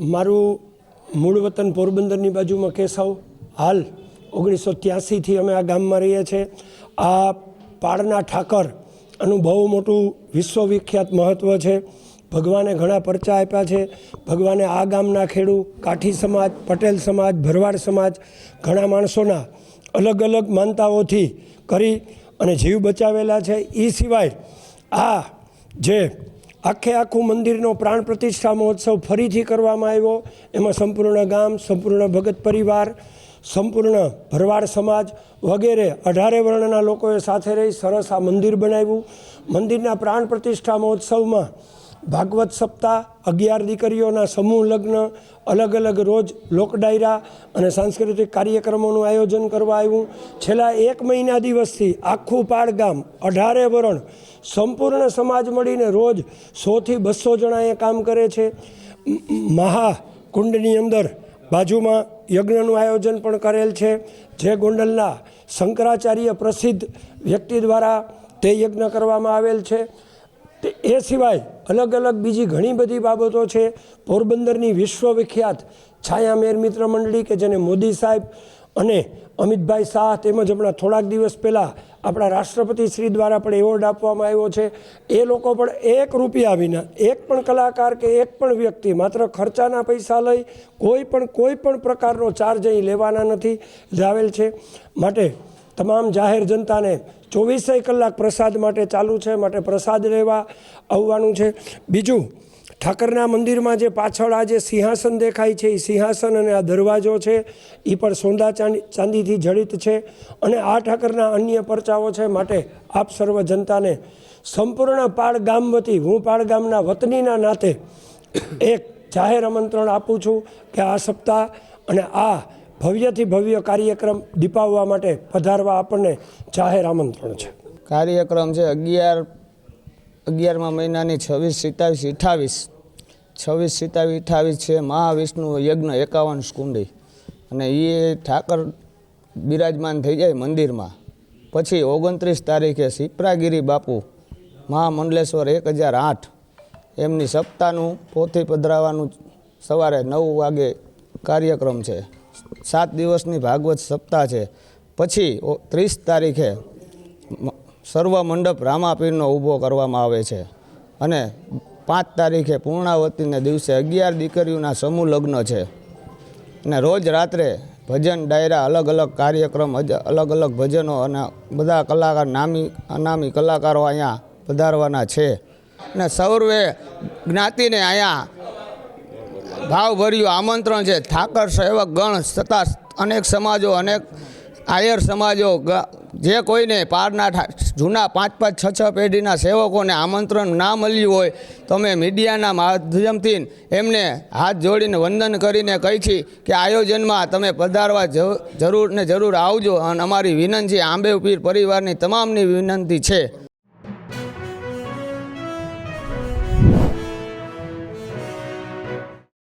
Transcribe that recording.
મારું મૂળ વતન પોરબંદરની બાજુમાં કેસાવ, હાલ ઓગણીસો ત્યાસીથી અમે આ ગામમાં રહીએ છીએ. આ પાળના ઠાકર આનું બહુ મોટું વિશ્વવિખ્યાત મહત્ત્વ છે. ભગવાને ઘણા પરચા આપ્યા છે. ભગવાને આ ગામના ખેડૂ કાઠી સમાજ, પટેલ સમાજ, ભરવાડ સમાજ, ઘણા માણસોના અલગ અલગ માનતાઓથી કરી અને જીવ બચાવેલા છે. એ સિવાય આ જે આખે આખું મંદિરનો પ્રાણ પ્રતિષ્ઠા મહોત્સવ ફરીથી કરવામાં આવ્યો. એમાં સંપૂર્ણ ગામ, સંપૂર્ણ ભગત પરિવાર, સંપૂર્ણ ભરવાડ સમાજ વગેરે અઢારે વર્ણના લોકોએ સાથે રહી સરસ આ મંદિર બનાવ્યું. મંદિરના પ્રાણ પ્રતિષ્ઠા મહોત્સવમાં ભાગવત સપ્તાહ, અગિયાર દીકરીઓના સમૂહ લગ્ન, અલગ અલગ રોજ લોક ડાયરા અને સાંસ્કૃતિક કાર્યક્રમોનું આયોજન કરવા આવ્યું. છેલ્લા એક મહિના દિવસથી આખું પાડ ગામ અઢારે વરણ, સંપૂર્ણ સમાજ મળીને રોજ સોથી બસો જણાએ કામ કરે છે. મહાકુંડની અંદર બાજુમાં યજ્ઞનું આયોજન પણ કરેલ છે. જે ગોંડલના શંકરાચાર્ય પ્રસિદ્ધ વ્યક્તિ દ્વારા તે યજ્ઞ કરવામાં આવેલ છે. એ સિવાય અલગ અલગ બીજી ઘણી બધી બાબતો છે. પોરબંદરની વિશ્વવિખ્યાત છાયામેર મિત્ર મંડળી કે જેને મોદી સાહેબ અને અમિતભાઈ શાહ તેમજ હમણાં થોડાક દિવસ પહેલાં આપણા રાષ્ટ્રપતિ શ્રી દ્વારા પણ એવોર્ડ આપવામાં આવ્યો છે. એ લોકો પણ એક રૂપિયા વિના, એક પણ કલાકાર કે એક પણ વ્યક્તિ માત્ર ખર્ચાના પૈસા લઈ કોઈ પણ કોઈ પણ પ્રકારનો ચાર્જ અહીં લેવાના નથી. લાવેલ છે. માટે તમામ જાહેર જનતાને ચોવીસેય કલાક પ્રસાદ માટે ચાલુ છે, માટે પ્રસાદ લેવા આવવાનું છે. બીજું, ઠાકરના મંદિરમાં જે પાછળ આ જે સિંહાસન દેખાય છે એ સિંહાસન અને આ દરવાજો છે એ પણ સોંદા ચાંદી, ચાંદીથી જડિત છે અને આ ઠાકરના અન્ય પરચાઓ છે માટે આપ સર્વ જનતાને સંપૂર્ણ પાળ ગામ વતી હું પાળ ગામના વતનીના નાતે એક જાહેર આમંત્રણ આપું છું કે આ સપ્તાહ અને આ ભવ્યથી ભવ્ય કાર્યક્રમ દીપાવવા માટે પધારવા આપણને જાહેર આમંત્રણ છે. કાર્યક્રમ છે અગિયાર, અગિયારમા મહિનાની છવ્વીસ સિત્તાવીસ અઠ્ઠાવીસ. છવ્વીસ સિત્તાવીસ અઠ્ઠાવીસ છે મહાવિષ્ણુ યજ્ઞ એકાવન કુંડી. અને એ ઠાકર બિરાજમાન થઈ જાય મંદિરમાં. પછી ઓગણત્રીસ તારીખે સિપ્રાગીરી બાપુ, મહામંડલેશ્વર એક હજાર આઠ. એમની સપ્તાહનું પોથી પધરાવાનું સવારે નવ વાગે કાર્યક્રમ છે. સાત દિવસની ભાગવત સપ્તાહ છે. પછી ત્રીસ તારીખે સર્વ મંડપ રામાપીરનો ઊભો કરવામાં આવે છે. અને પાંચ તારીખે પૂર્ણાવતીને દિવસે અગિયાર દીકરીઓના સમૂહ લગ્ન છે. અને રોજ રાત્રે ભજન, ડાયરા, અલગ અલગ કાર્યક્રમ અલગ અલગ ભજનો અને બધા કલાકાર, નામી, અનામી કલાકારો અહીંયા પધારવાના છે. અને સૌરવે જ્ઞાતિને અહીંયા ભાવભર્યું આમંત્રણ છે. ઠાકર સેવક ગણ તથા અનેક સમાજો, અનેક આયર સમાજો જે કોઈને પારના જૂના પાંચ પાંચ છ છ પેઢીના સેવકોને આમંત્રણ ના મળ્યું હોય, તો અમે મીડિયાના માધ્યમથી એમને હાથ જોડીને વંદન કરીને કહી છી કે આયોજનમાં તમે પધારવા જરૂર ને જરૂર આવજો. અને અમારી વિનંતી આંબેવપીર પરિવારની તમામની વિનંતી છે.